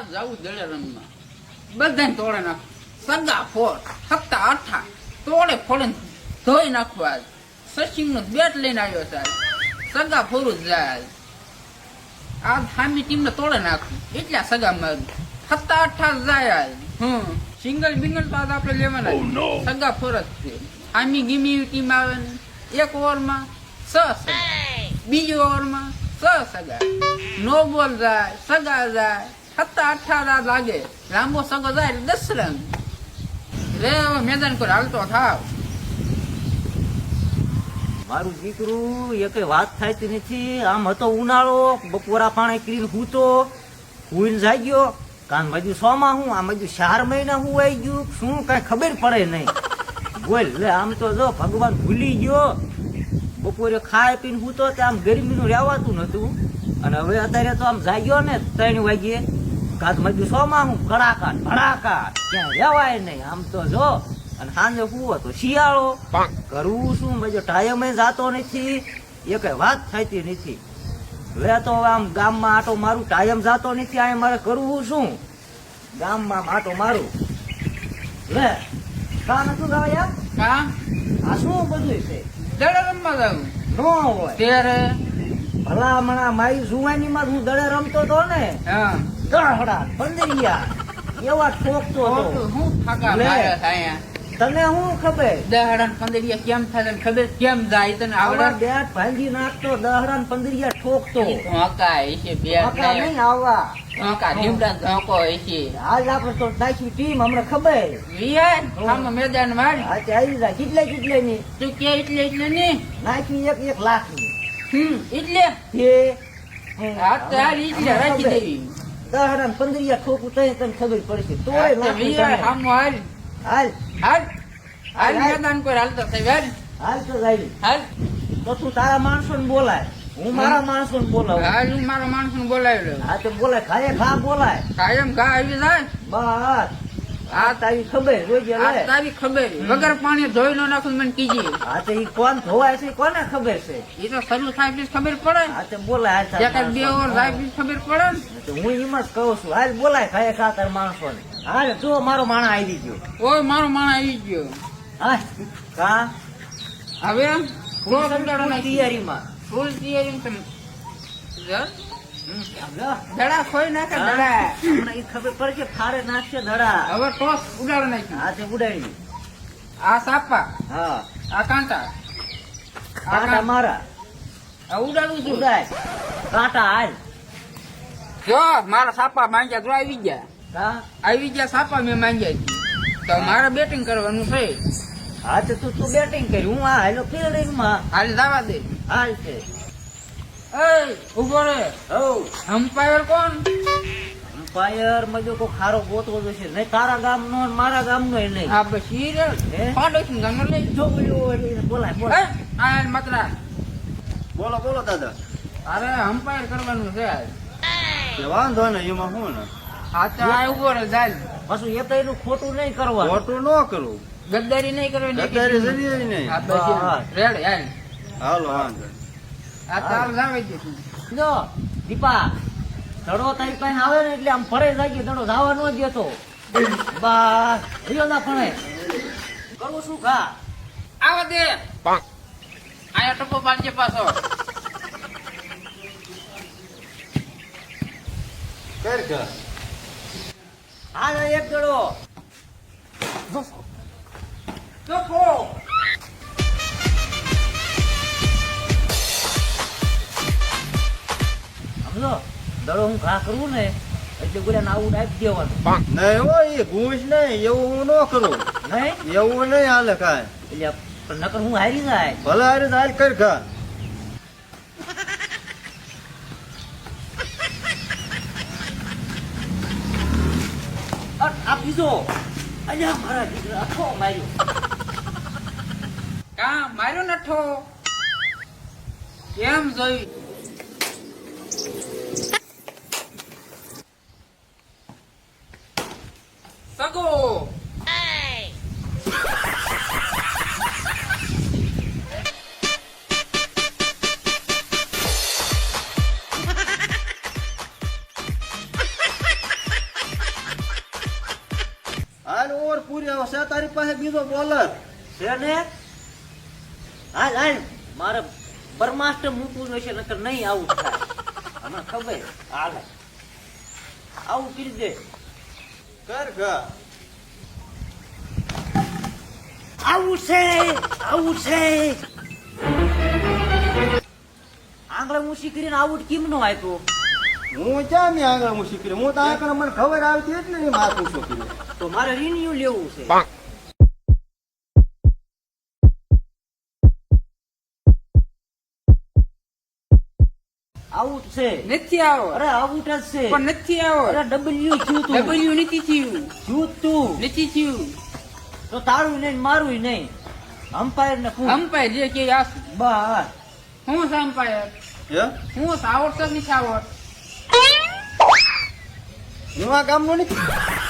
આ જવું દળે રમવા બધાને તોડે નાખ. સગા ફોર સત્તા અઠા તોડે ફોડે ધોઈ નાખવા સચિન નો બેટ લઈને આવ્યો સાહેબ સગા ફોરું જ જાય આ સામી ટીમ ને તોડે નાખું. એટલા સગા મારું. સત્તા અઠા જાય હમ. સિંગલ બિંગલ તો આજ આપણે લેવાના સગા ફોર જ છે. સામી ગીમી ટીમ આવે ને. એક ઓવરમાં છ સગા. બીજી ઓવરમાં છ સગા. નો બોલ જાય સગા જાય. સત્તા અઠા રાત લાગે. લાંબો સગો જાય દસ રન રે મેદાન પર હાલતો થાવ. મારું દીકરું, એ કઈ વાત થતી નથી. આમ હતો ઉનાળો, બપોરા પાણી કરીને હૂતો હુઈને જાગ્યો. કાન બાજુ સોમાં હું આ બાજુ ચાર મહિના હું આવી ગયું. શું કઈ ખબર પડે નહીં. બોલ, લે, આમ તો જો ભગવાન ભૂલી ગયો. બપોરે ખાય પીને હું તો આમ ગરમીનું રહેવાતું નતું અને હવે અત્યારે તો આમ જાગ્યો ને, ત્રણ વાગ્યે. કાન બાજુ સોમાં હું કડાકા ભડાકા. ક્યાં રહેવાય નહીં. આમ તો જો. અને સાંજે હુવો તો શિયાળો. કરવું શું? મજો ટાઈમે જાતો નથી. એ કઈ વાત થતી નથી. હવે તો આમ ગામમાં આટો મારું ટાઈમ જાતો નથી. આ મારે કરવું શું? ગામમાં આમ આટો મારું. લે કા નતું ગાવા યાર? કા? આ શું બધું છે? દડે રમવા જાવું નો હોય. ત્યારે ભલા હમણાં મારી જુવાનીમાં હું દડે રમતો તો ને હા. દહડા પંદરિયા એવા ઠોકતો હતો. હું તને હું ખબર? દહડા પંદરિયા કેમ થાય ખબર? કેમ જાય તને આવડા? બેટ ભાંગી નાખતો દહડા પંદરિયા ઠોકતો. ધોકા છે બે આકા નહીં આવવા. ધોકા લીમડા ધોકો છે. આજ આપણે તો નાખી ટીમ હમણાં ખબર? વિયાર આમાં મેદાનમાં આજે આવી જાય કેટલે કેટલે ની તું કે એટલે એટલે ની નાખી એક એક લાખની એટલે તે આ તારી એટલે રાખી દેવી. દહડા પંદરિયા ઠોકું તઈ તને ખબર પડશે તો આમ હાલ હાલ. હાલ. હાલ. મેદાન પર હાલતો થાય. હાલ. હાલ તો જાય. હાલ. તો તું તારા માણસો ને બોલાય. હું મારા માણસો ને બોલાવું. હાલ હું મારા માણસને બોલાવી લઉં. હા તો બોલાય. ખાય ખા બોલાય. કાયમ ખા આવી જાય. બસ. આ તારી ખબર આ તારી ખબર વગર પાણી ધોઈ નો નાખું મને કીજી. હા તો ઈ કોણ ધોવાય છે? કોને ખબર છે? એ તો શરૂ થાય પછી ખબર પડે હા તો બોલાય બે ઓર માણસોને. પછી ખબર પડે ને. તો હું એમ જ કહું છું હાલ બોલાય ખાય ખાતર માણસો ને હાલ જો મારો માણા આવી ગયો. ઓય મારો માણસ આવી ગયો. હા કા? હવે? તૈયારીમાં. ફૂલ તૈયારી. દડા ખોઈ નાખે. દડા હમણાં ઈ ખબર પડે કે ફારે નાખશે ધડા. હવે ટોસ ઉડાડ નાખી હા તે ઉડાડી. આ સાપા. હા. આ કાંટા. કાંટા મારા. આ ઉડાડું છું. ઉડાય. કાંટા હાલ. જો મારા સાપા માંગ્યા તો આવી ગયા. હા? આવી ગયા સાપા મેં માંગ્યા તો મારે બેટિંગ કરવાનું છે. હા તો તું તું બેટિંગ કરી. હું આ હેલો ફિલ્ડિંગમાં. હાલ દાવા દે. હાલ છે. એ ઊભો રે. હો અમ્પાયર કોણ? અમ્પાયર મજો કો ખારો ગોતવો જોશે. નહીં તારા ગામ નો મારા ગામ નો નહીં. આ લઈ જો. બોલ્યો એટલે બોલાય આ મતરા બોલો બોલો દાદા. અરે અમ્પાયર કરવાનું છે. આજ. વાંધો ને એમાં શું ને? આ તો આ ઊભો રે જાય પાછું એ તો એનું ખોટું નહીં કરવાનું. ખોટું ન કરવું. ગદ્દારી નહીં કરવી ગદ્દારી નહીં. આ હા. રેડ હાલ. હાલો વાંધો જો દીપા ધડો તારી પાસે આવે ને એટલે આમ ફરે જાગી ધડો ધાવા ન દેતો બસ રહ્યો ના ફણે કરવું શું ખા આવા દે. આયા ટપ્પો પાડજે પાછો. કર કર હાલ એક દડો ટપ્પો દડો હું ઘા કરવું ને એટલે બોલે આવું નાખી દેવાનું. નહીં હો એ ઘૂસ નહીં એવું હું ન કરું. નહીં? એવું નહીં હાલે કાંઈ. એટલે પણ નકર હું હારી જાય ભલે હારી જાય હાલ કર ખા અટ, આ બીજો. અલ્યા મારા દીકરા અઠો માર્યો. કા માર્યો નઠો? કેમ જોઈ ચાર ઓવર પૂરી આવશે તારી પાસે બીજો બોલર છે ને? હાલ હાલ, મારે બ્રહ્માસ્ત્ર મૂકવું જોઈશે, નકર નહીં આવું મને ખબર. હાલ. આવું કરી દે. કર ઘા આવું છે આવું છે. આંગળા ઊંચી કરીને આઉટ કેમ નો આપ્યો? હું ક્યાં મેં આગળ હું શીખી હું તો આગળ મને ખબર આવતી એટલે નહીં માથું શું કર્યું તો મારે રિન્યુ લેવું છે. આઉટ છે. નથી આવો અરે આઉટ જ છે. પણ નથી આવો અરે ડબલ્યુ થયું તું. ડબલ્યુ નથી થયું. થયું તું. નથી થયું. તો તારું નહીં ને મારું નહીં. અમ્પાયર ને પૂછ. અમ્પાયર જે કે આ બસ. હું છે અમ્પાયર હે? હું આવડતો જ નથી આવડત હું આ ગામનો નથી